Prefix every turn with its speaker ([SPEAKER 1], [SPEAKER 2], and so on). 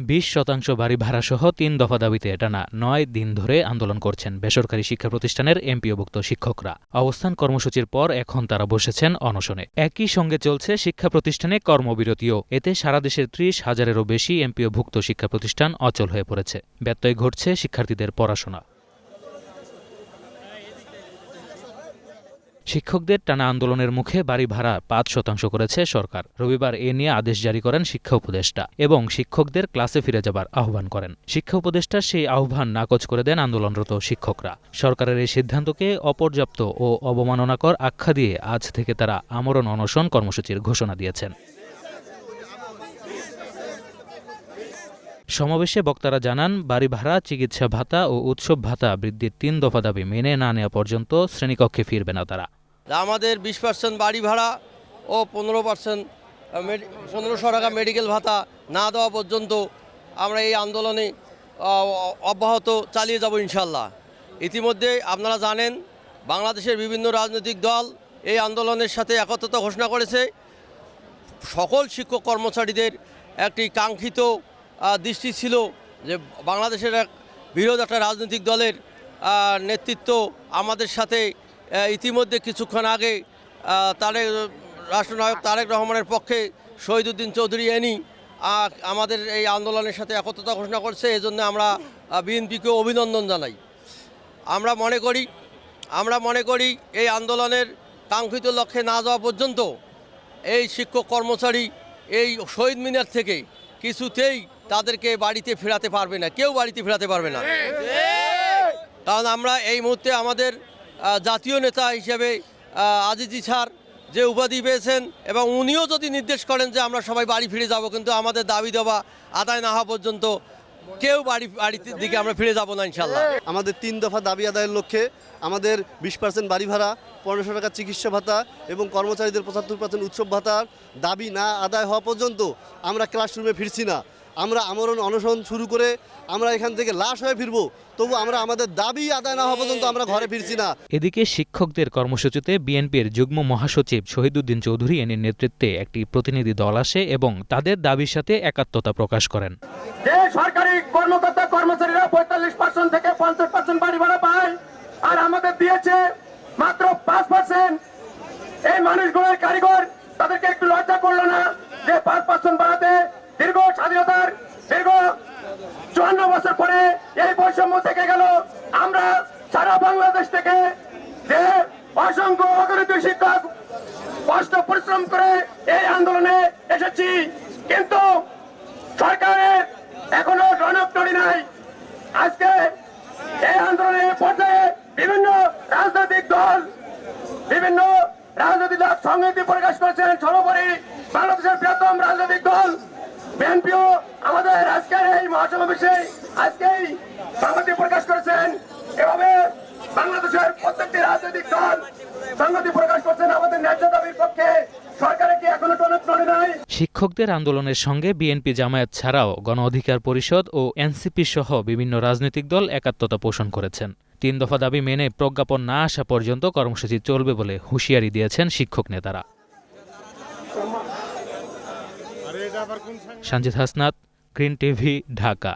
[SPEAKER 1] বিশ শতাংশ বাড়ি ভাড়াসহ তিন দফা দাবিতে টানা নয় দিন ধরে আন্দোলন করছেন বেসরকারি শিক্ষা প্রতিষ্ঠানের এমপিওভুক্ত শিক্ষকরা। অবস্থান কর্মসূচির পর এখন তারা বসেছেন অনশনে। একই সঙ্গে চলছে শিক্ষা প্রতিষ্ঠানে কর্মবিরতিও। এতে সারা দেশের ত্রিশ হাজারেরও বেশি এমপিওভুক্ত শিক্ষা প্রতিষ্ঠান অচল হয়ে পড়েছে। ব্যত্যয় ঘটছে শিক্ষার্থীদের পড়াশোনা। শিক্ষকদের টানা আন্দোলনের মুখে বাড়ি ভাড়া পাঁচ শতাংশ করেছে সরকার। রবিবার এ নিয়ে আদেশ জারি করেন শিক্ষা উপদেষ্টা এবং শিক্ষকদের ক্লাসে ফিরে যাবার আহ্বান করেন। শিক্ষা উপদেষ্টা সেই আহ্বান নাকচ করে দেন আন্দোলনরত শিক্ষকরা। সরকারের এই সিদ্ধান্তকে অপর্যাপ্ত ও অবমাননাকর আখ্যা দিয়ে আজ থেকে তারা আমরণ অনশন কর্মসূচির ঘোষণা দিয়েছেন। সমাবেশে বক্তারা জানান, বাড়ি ভাড়া, চিকিৎসা ভাতা ও উৎসব ভাতা বৃদ্ধির তিন দফা দাবি মেনে না নেওয়া পর্যন্ত শ্রেণীকক্ষে ফিরবে না তারা।
[SPEAKER 2] আমাদের বিশ পার্সেন্ট বাড়ি ভাড়া ও পনেরো পার্সেন্ট পনেরোশো টাকা মেডিকেল ভাতা না দেওয়া পর্যন্ত আমরা এই আন্দোলনে অব্যাহত চালিয়ে যাব ইনশাল্লাহ ইতিমধ্যে আপনারা জানেন, বাংলাদেশের বিভিন্ন রাজনৈতিক দল এই আন্দোলনের সাথে একত্রতা ঘোষণা করেছে। সকল শিক্ষক কর্মচারীদের একটি কাঙ্ক্ষিত দৃষ্টি ছিল যে বাংলাদেশের এক বিরোধ একটা রাজনৈতিক দলের নেতৃত্ব আমাদের সাথে ইতিমধ্যে কিছুক্ষণ আগে তারেক রাষ্ট্রনায়ক তারেক রহমানের পক্ষে শহীদুদ্দিন চৌধুরী এনি আমাদের এই আন্দোলনের সাথে একত্রতা ঘোষণা করছে এজন্য আমরা বিএনপিকে অভিনন্দন জানাই। আমরা মনে করি আমরা মনে করি এই আন্দোলনের কাঙ্ক্ষিত লক্ষ্যে না যাওয়া পর্যন্ত এই শিক্ষক কর্মচারী এই শহীদ মিনার থেকে কিছুতেই তাদেরকে বাড়িতে ফেরাতে পারবে না কেউ বাড়িতে ফেরাতে পারবে না। কারণ আমরা এই মুহূর্তে আমাদের জাতীয় নেতা হিসেবে আজিজি স্যার যে উপাধি পেয়েছেন এবং উনিও যদি নির্দেশ করেন যে আমরা সবাই বাড়ি ফিরে যাব, কিন্তু আমাদের দাবি দেওয়া আদায় না হওয়া পর্যন্ত কেউ বাড়ি বাড়ির দিকে আমরা ফিরে যাব না ইনশাল্লাহ
[SPEAKER 3] আমাদের তিন দফা দাবি আদায়ের লক্ষ্যে আমাদের বিশ পার্সেন্ট বাড়ি ভাড়া, পনেরোশো টাকা চিকিৎসা ভাতা এবং কর্মচারীদের পঁচাত্তর পার্সেন্ট উৎসব ভাতার দাবি না আদায় হওয়া পর্যন্ত আমরা ক্লাসরুমে ফিরছি না। আমরা আমরণ অনশন শুরু করে আমরা এখান থেকে লাশ হয়ে ফিরবো। তবু আমরা আমাদের দাবি আদায় না হওয়া পর্যন্ত আমরা ঘরে ফিরছি না।
[SPEAKER 1] এদিকে শিক্ষকদের কর্মসূচিতে বিএনপির যুগ্ম মহাসচিব শহীদুদ্দিন চৌধুরী এনের নেতৃত্বে একটি প্রতিনিধি দল আসে এবং তাদের দাবির সাথে একাত্মতা প্রকাশ করেন।
[SPEAKER 4] যে সরকারি কর্মকর্তা কর্মচারীরা পঁয়তাল্লিশ পার্সেন্ট থেকে পঞ্চাশ পার্সেন্ট বাড়ি ভাড়া পায় আর আমাদের দিয়েছে মাত্র পাঁচ পার্সেন্ট এই মানুষগুলোর কারিগর তাদেরকে একটু লজ্জা করল না যে পাঁচ পার্সেন্ট বাড়াতে দীর্ঘ স্বাধীনতার দীর্ঘ চুয়ান্ন বছর পরে এই বৈষম্য থেকে গেল। আমরা সারা বাংলাদেশ থেকে যে অসংখ্য অগণিত শিক্ষক কষ্ট পরিশ্রম করে এই আন্দোলনে এসেছি, কিন্তু সরকারের এখনও নড়ি নাই। আজকে এই আন্দোলনের পর্যায়ে বিভিন্ন রাজনৈতিক দল, বিভিন্ন রাজনৈতিক দল সংহতি প্রকাশ করেছেন। সর্বোপরি বাংলাদেশের বৃহত্তম রাজনৈতিক দল, বিএনপিও আমাদের আজকের এই মহাসমাবেশে আজকেই প্রকাশ করেছেন। এভাবে বাংলাদেশের প্রত্যেকটি রাজনৈতিক দল প্রকাশ করছেন আমাদের ন্যায্য দাবির পক্ষে।
[SPEAKER 1] শিক্ষকদের আন্দোলনের সঙ্গে বিএনপি জামায়াত ছাড়াও গণ অধিকার পরিষদ ও এনসিপি সহ বিভিন্ন রাজনৈতিক দল একাত্মতা পোষণ করেছেন। তিন দফা দাবি মেনে প্রজ্ঞাপন না আসা পর্যন্ত কর্মসূচি চলবে বলে হুঁশিয়ারি দিয়েছেন শিক্ষক নেতারা। Sanjit Hasnat, green TV, Dhaka.